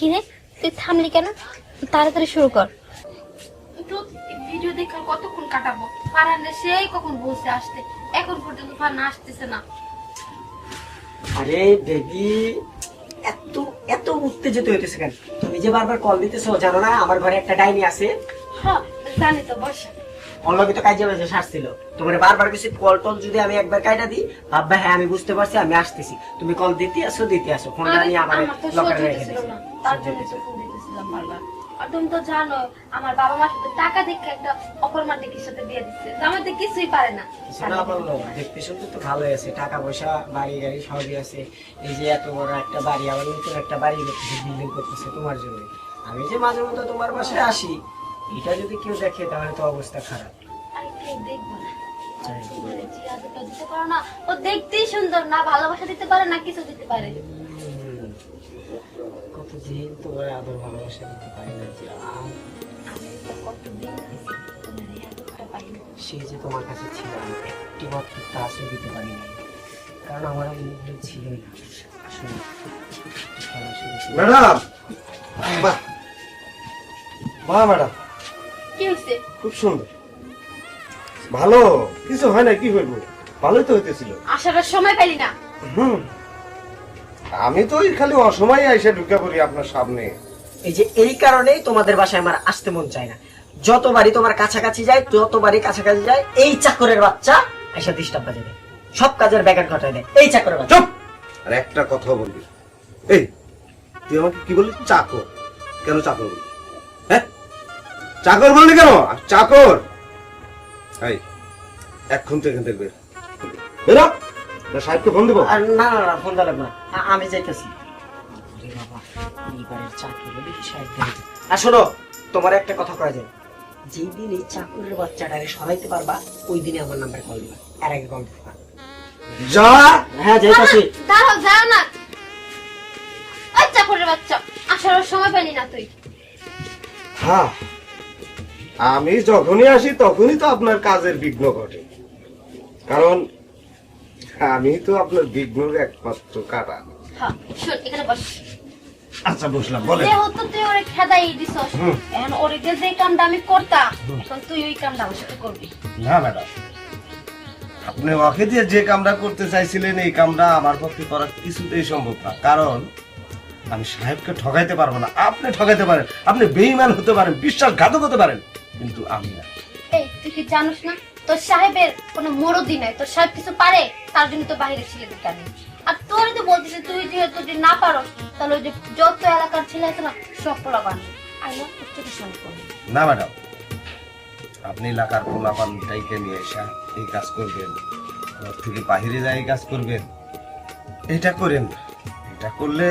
কিরে তুই থামলি কেন? তাড়াতাড়ি শুরু কর। ভিডিও দেখে কতক্ষণ কাটাবো? ফারহানের সেই কখন বসে আসতে। এখন পর্যন্ত ফারহান আসতেছে না। আরে বেবি এত এত উত্তেজিত হইতেছে কেন? তুমি যে বারবার কল দিতেছো জানো না আমার ঘরে একটা ডাইনি আছে। হ্যাঁ জানি তো বসা। অন্যকে তো কাজে বাজে সারছিল। তোমার বারবার কিছু কল টল যদি আমি একবার কাইটা দিই ভাববা হ্যাঁ আমি বুঝতে পারছি আমি আসতেছি। তুমি কল দিতে আসো দিতে আসো। ফোনটা নিয়ে আমার লকারে রেখে হইতেছিল দিয়েছি তার জন্য তো ফোন দিতেছিলাম বারবার। আর তুমি তো জানো আমার বাবা মার সাথে টাকা দেখে একটা অপরমার দিকির সাথে বিয়ে দিচ্ছে। আমার তো কিছুই পারে না। না বলল দেখতে শুনতে তো ভালোই আছে। টাকা পয়সা বাড়ি গাড়ি সবই আছে। এই যে এত বড় একটা বাড়ি আবার নতুন একটা বাড়ি করতেছে বিল্ডিং করতেছে তোমার জন্য। আমি যে মাঝে মধ্যে তোমার বাসায় আসি এটা যদি কেউ দেখে তাহলে তো অবস্থা খারাপ। দেখব না। তোমার দিতে পারো না ও দেখতেই সুন্দর না ভালোবাসা দিতে পারে না কিছু দিতে পারে। কতদিন তোমার আদর ভালোবাসা দিতে পারি না যে আম আমি তো কতদিন হয়েছে? তোমার এই আদরটা পাই না। সে যে তোমার কাছে ছিল আমি একটি মাত্র দিতে পারি না কারণ আমার মনে ছিলই না। আসলে ছিল। ম্যাডাম! বাহ! বাহ ম্যাডাম। কি হয়েছে? খুব সুন্দর। ভালো? কিছু হয় না কি হইব? ভালোই তো হইতেছিল। আসার সময় পেলি না। হুম। আমি তো ওই খালি অসময়ে এসে ঢুকে পড়ি আপনার সামনে। এই যে এই কারণেই তোমাদের বাসায় আমার আসতে মন চায় না। যতবারই তোমার কাছাকাছি যায় ততবারই কাছাকাছি যায় এই চাকরের বাচ্চা এসে ডিস্টার্ব বাজে দেয়। সব কাজের ব্যাঘাত ঘটায় দেয়। এই চাকরের বাচ্চা। চুপ! আর একটা কথা বলবি। এই তুই আমাকে কি বললি? চাকর। কেন চাকর বললি? হ্যাঁ? চাকর বললি কেন? চাকর? এই এক্ষণ তো এখান থেকে বের। বেরো। না সাহেবকে ফোন দেবো? আর না না না ফোন দিলাম না। আমি যাইতেছি। আরে শোনো তোমার একটা কথা করা যায়। যেই দিন এই চাকরের বাচ্চাটাকে সরাইতে পারবা ওই দিনে আমার নাম্বার কল দিবা। আর আগে কল দিবা। যা! হ্যাঁ যাইতাছি। দাঁড়াও যাও না। আচ্ছা করে বাচ্চা আসার সময় পেলি না তুই। হ্যাঁ। আমি যখনই আসি তখনই তো আপনার কাজের বিঘ্ন ঘটে। কারণ আমি তো আপনার বিঘ্নের একমাত্র কাটা হ্যাঁ শোন এখানে বস। আচ্ছা বসলাম বলেন। যেহেতু তুই ওরে খেদাই দিছস এখন ওরে যে যে কামটা আমি করতাম এখন তুই ওই কামটা আমার সাথে করবি। না ম্যাডাম। আপনি ওকে দিয়ে যে কামটা করতে চাইছিলেন এই কামটা আমার পক্ষে করা কিছুতেই সম্ভব না। কারণ আমি সাহেবকে ঠকাইতে পারব না। আপনি ঠকাইতে পারেন আপনি বেইমান হতে পারেন বিশ্বাসঘাতক হতে পারেন। কিন্তু আমি না। এই তুই কি জানিস না? তোর সাহেবের কোনো মরদি নাই। তোর সাহেব কিছু পারে তার জন্য তো বাইরে ছেলে দিতে আর তোর তো বলতেছে তুই যেহেতু যদি না পারো তাহলে ওই যে যত এলাকার ছেলে আছে না সব পোলা বানি আই না ম্যাডাম। আপনি এলাকার পোলাপানটাইকে নিয়ে এসে এই কাজ করবেন। ঘর থেকে বাহিরে যায় এই কাজ করবেন। এটা করেন এটা করলে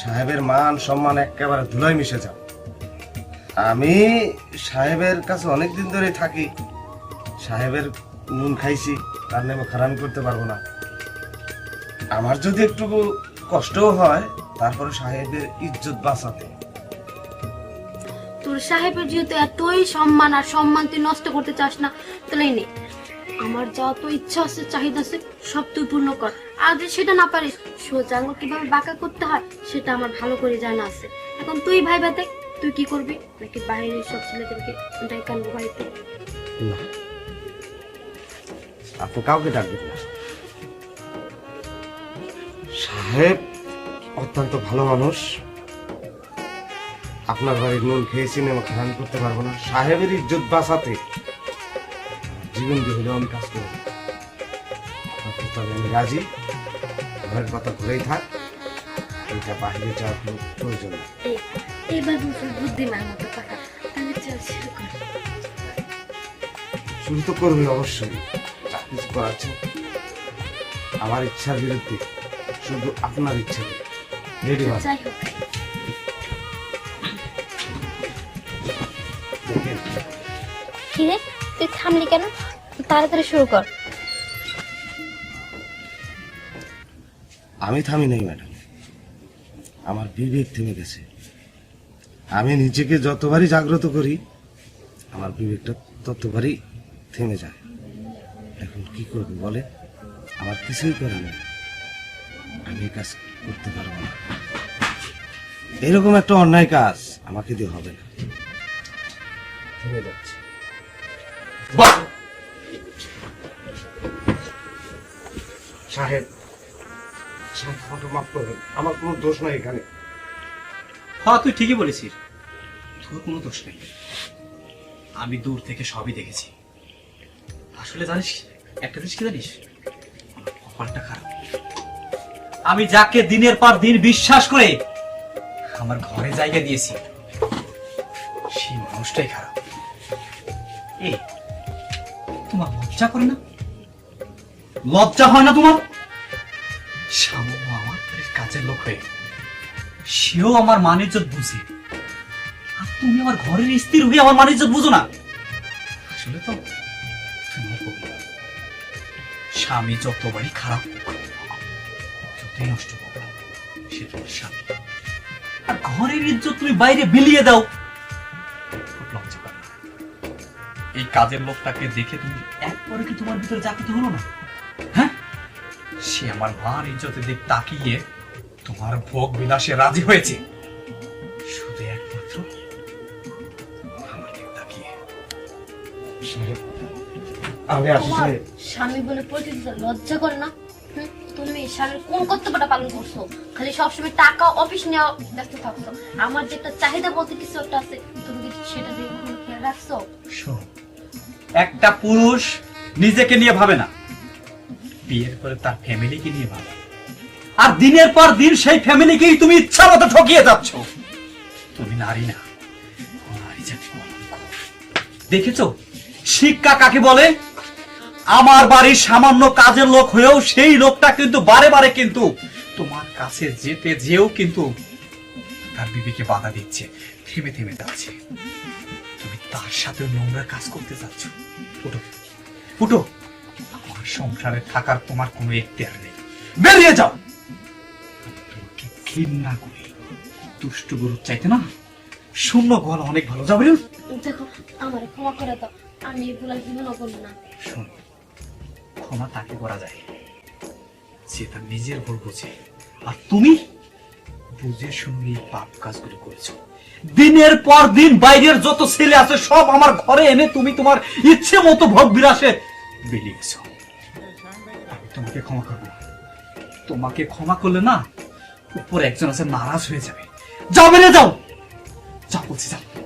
সাহেবের মান সম্মান একেবারে ধুলাই মিশে যাবে। আমি সাহেবের কাছে অনেক দিন ধরে থাকি। সাহেবের নুন খাইছি, তার নামে খারাপ করতে পারব না। আমার যদি একটু কষ্টও হয়, তারপরে সাহেবের ইজ্জত বাঁচাতে। তোর সাহেবের যেহেতু এতই সম্মান আর সম্মান তুই নষ্ট করতে চাস না তাহলে নে। আমার যত ইচ্ছা আছে, চাহিদা আছে, সব তুই পূর্ণ কর। আর যদি সেটা না পারিস, সোজা কীভাবে বাঁকা করতে হয়, সেটা আমার ভালো করে জানা আছে। এখন তুই ভাই দেখ। তুই কি করবি? নাকি বাইরের সব ছেলেদেরকে ডাইকে আনব বাড়িতে? না। আপনি কাউকে ডাকবেন না। সাহেব অত্যন্ত ভালো মানুষ। আপনার বাড়ির নুন খেয়েছি আমি খারাপ করতে পারব না। সাহেবের ইজ্জত বাঁচাতে জীবন দিয়ে হলেও আমি কাজ করব। আমি রাজি। ঘরের কথা ঘুরেই থাক। এটা বাহিরে যাওয়ার কোনো প্রয়োজন নেই। এই এইবার বুদ্ধিমান তাহলে চল শুরু কর। শুরু তো করবে অবশ্যই। কিছু করাচ্ছে আমার ইচ্ছার বিরুদ্ধে শুধু আপনার ইচ্ছা রেডি হয় যাই হোক। কিরে তুই থামলি কেন? তাড়াতাড়ি শুরু কর। আমি থামি নাই ম্যাডাম। আমার বিবেক থেমে গেছে। আমি নিজেকে যতবারই জাগ্রত করি, আমার বিবেকটা ততবারই থেমে যায়। এখন কি করব বলে আমার কিছুই করে না আমি কাজ করতে পারব না। এরকম একটা অন্যায় কাজ আমাকে দিয়ে হবে না। থেমে যাচ্ছে। সাহেব সাহেব মাফ করবেন। আমার কোনো দোষ নাই এখানে। হ্যাঁ তুই ঠিকই বলেছিস। তোর কোনো দোষ নেই। আমি দূর থেকে সবই দেখেছি। আসলে জানিস, একটা জিনিস কি জানিস? কপালটা খারাপ। আমি যাকে দিনের পর দিন বিশ্বাস করে আমার ঘরে জায়গা দিয়েছি, সেই মানুষটাই খারাপ। এই, তোমার লজ্জা করে না? লজ্জা হয় না তোমার? সামান্য আমার কাজের লোক হয়ে। সেও আমার মানিজ্য বুঝে। আর তুমি আমার ঘরের স্থির হয়ে আমার মানিজ্য বুঝো না। আসলে তো স্বামী যতবারই খারাপ যতই নষ্ট সে তোমার স্বামী। আর ঘরের ইজ্জত তুমি বাইরে বিলিয়ে দাও। এই কাজের লোকটাকে দেখে তুমি একবারে কি তোমার ভিতরে জাগিত হলো না? হ্যাঁ? সে আমার মান ইজ্জতের দিক তাকিয়ে তোমার ভোগ বিলাসে রাজি হয়েছে। শুধু একমাত্র আমার তাকিয়ে। আমি আসি সাহেব। স্বামী বলে পরিচিত লজ্জা করে না? তুমি স্বামীর কোন কর্তব্যটা পালন করছ? খালি সবসময় টাকা অফিস নেওয়া ব্যস্ত থাকছো। আমার যে একটা চাহিদা বলতে কিছু একটা আছে তুমি কি সেটা দিয়ে খেয়াল রাখছো? শোনো একটা পুরুষ নিজেকে নিয়ে ভাবে না। বিয়ের পরে তার ফ্যামিলিকে নিয়ে ভাবে। আর দিনের পর দিন সেই ফ্যামিলিকেই তুমি ইচ্ছা মতো ঠকিয়ে যাচ্ছ। তুমি নারী না কলঙ্ক। শিক্ষা কাকে বলে? আমার বাড়ির সামান্য কাজের লোক হয়েও সেই লোকটা কিন্তু বারে বারে কিন্তু তোমার কাছে যেতে যেও কিন্তু তার বিবিকে বাধা দিচ্ছে, থেমে থেমে যাচ্ছে। তুমি তার সাথে নোংরা কাজ করতে যাচ্ছ। ফুটো ফুটো সংসারে থাকার তোমার কোনো এখতিয়ার নেই। বেরিয়ে যাও! করি। দুষ্ট গরুর চাইতে না শূন্য গলা অনেক ভালো। যাবে দেখো আমার ক্ষমা করে দাও। আমি এগুলো জীবনও করব না। শোন ক্ষমা তাকে করা যায়। সে তার নিজের ভুল বুঝে। আর তুমি বুঝে শুনে এই পাপ কাজগুলো করেছ। দিনের পর দিন বাইরের যত ছেলে আছে সব আমার ঘরে এনে তুমি তোমার ইচ্ছে মতো ভোগ বিলাসে বেরিয়ে গেছো আমি তোমাকে ক্ষমা করব। তোমাকে ক্ষমা করলে না উপর একজন আছে নারাজ হয়ে যাবে। যাও বেরিয়ে যাও। যা বলছি যাও।